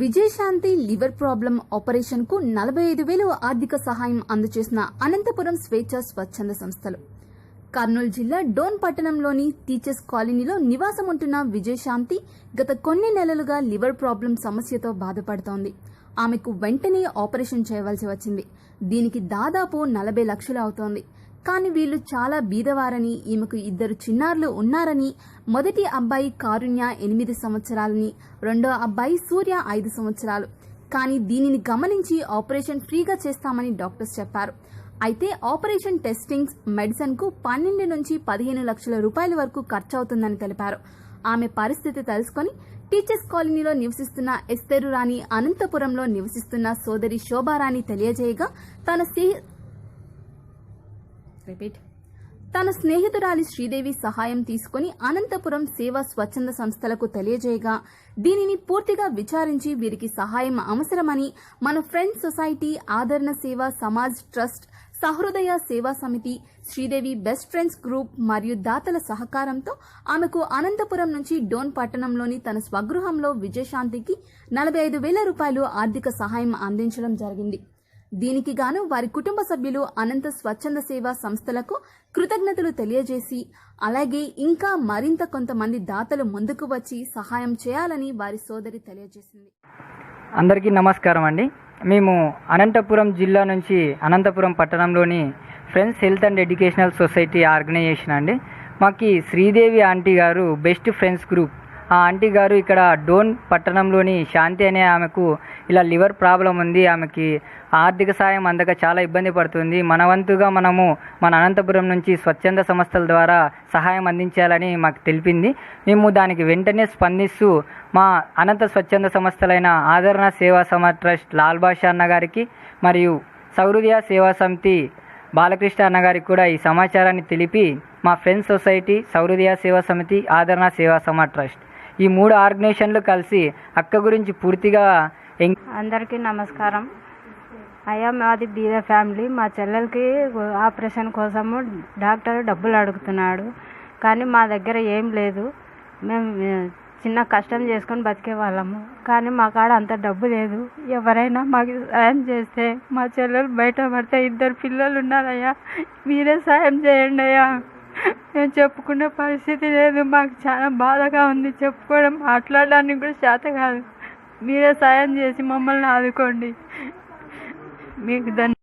Vijayashanti liver problem ఆపరేషన్కు నలభై ఐదు వేలు ఆర్థిక సహాయం అందజేసిన అనంతపురం స్వేచ్ఛ స్వచ్ఛంద సంస్థలు. కర్నూలు జిల్లా డోన్ పట్టణంలోని టీచర్స్ కాలనీలో నివాసం ఉంటున్న విజయశాంతి గత కొన్ని నెలలుగా లివర్ ప్రాబ్లం సమస్యతో బాధపడుతోంది. ఆమెకు వెంటనే ఆపరేషన్ చేయవలసి వచ్చింది. దీనికి దాదాపు నలభై లక్షలు అవుతోంది. కానీ వీళ్ళు చాలా బీదవారని ఈమెకు ఇద్దరు చిన్నారులు ఉన్నారని మొదటి అబ్బాయి కారుణ్య ఎనిమిది సంవత్సరాలని రెండో అబ్బాయి సూర్య ఐదు సంవత్సరాలు. కానీ దీనిని గమనించి ఆపరేషన్ ఫ్రీగా చేస్తామని డాక్టర్స్ చెప్పారు. అయితే ఆపరేషన్ టెస్టింగ్స్ మెడిసిన్కు పన్నెండు నుంచి పదిహేను లక్షల రూపాయల వరకు ఖర్చవుతుందని తెలిపారు. ఆమె పరిస్థితి తెలుసుకొని టీచర్స్ కాలనీలో నివసిస్తున్న ఎస్తేరు రాణి అనంతపురంలో నివసిస్తున్న సోదరి శోభారాణి తెలియజేయగా తన స్నేహి రిపీట్. తన స్నేహితురాలి శ్రీదేవి సహాయం తీసుకుని అనంతపురం సేవా స్వచ్ఛంద సంస్థలకు తెలియజేయగా దీనిని పూర్తిగా విచారించి వీరికి సహాయం అవసరమని మన ఫ్రెండ్స్ సొసైటీ ఆదరణ సేవ సమాజ్ ట్రస్ట్ సహృదయ సేవా సమితి శ్రీదేవి బెస్ట్ ఫ్రెండ్స్ గ్రూప్ మరియు దాతల సహకారంతో ఆమెకు అనంతపురం నుంచి డోన్ పట్టణంలోని తన స్వగృహంలో విజయశాంతికి నలభై ఐదు వేల రూపాయలు ఆర్థిక సహాయం అందించడం జరిగింది. దీనికి గాను వారి కుటుంబ సభ్యులు అనంత స్వచ్ఛంద సేవా సంస్థలకు కృతజ్ఞతలు తెలియజేసి అలాగే ఇంకా మరింత కొంతమంది దాతలు ముందుకు వచ్చి సహాయం చేయాలని వారి సోదరి తెలియజేసింది. అందరికీ నమస్కారం అండి. మేము అనంతపురం జిల్లా నుంచి అనంతపురం పట్టణంలోని friends health and educational society organization అండి. మాకు శ్రీదేవి ఆంటీ గారు బెస్ట్ ఫ్రెండ్స్ గ్రూప్ ఆ ఆంటీ గారు ఇక్కడ డోన్ పట్టణంలోని శాంతి అనే ఆమెకు ఇలా లివర్ ప్రాబ్లం ఉంది ఆమెకి ఆర్థిక సాయం అందక చాలా ఇబ్బంది పడుతుంది. మన వంతుగా మనము మన అనంతపురం నుంచి స్వచ్ఛంద సంస్థల ద్వారా సహాయం అందించాలని మాకు తెలిపింది. మేము దానికి వెంటనే స్పందిస్తూ మా అనంత స్వచ్ఛంద సంస్థలైన ఆదరణ సేవా సమ ట్రస్ట్ లాల్ బాషా అన్న గారికి మరియు సౌహృదయ సేవా సమితి బాలకృష్ణ అన్నగారికి కూడా ఈ సమాచారాన్ని తెలిపి మా ఫ్రెండ్స్ సొసైటీ సౌహృదయ సేవా సమితి ఆదరణ సేవా సమ ట్రస్ట్ ఈ మూడు ఆర్గనైజేషన్లు కలిసి అక్క గురించి పూర్తిగా అందరికీ నమస్కారం. అయ్యా మాది బీద ఫ్యామిలీ. మా చెల్లెలకి ఆపరేషన్ కోసము డాక్టర్ డబ్బులు అడుగుతున్నాడు. కానీ మా దగ్గర ఏం లేదు. మేము చిన్న కష్టం చేసుకొని బతికే వాళ్ళము. కానీ మా కాడ అంత డబ్బు లేదు. ఎవరైనా మాకు సాయం చేస్తే మా చెల్లెలు బయట పడితే ఇద్దరు పిల్లలు ఉన్నారయ్యా. మీరే సాయం చేయండి అయ్యా. మేము చెప్పుకునే పరిస్థితి లేదు. మాకు చాలా బాధగా ఉంది. చెప్పుకోవడం మాట్లాడడానికి కూడా చేత కాదు. మీరే సాయం చేసి మమ్మల్ని ఆదుకోండి. మీకు ధన్య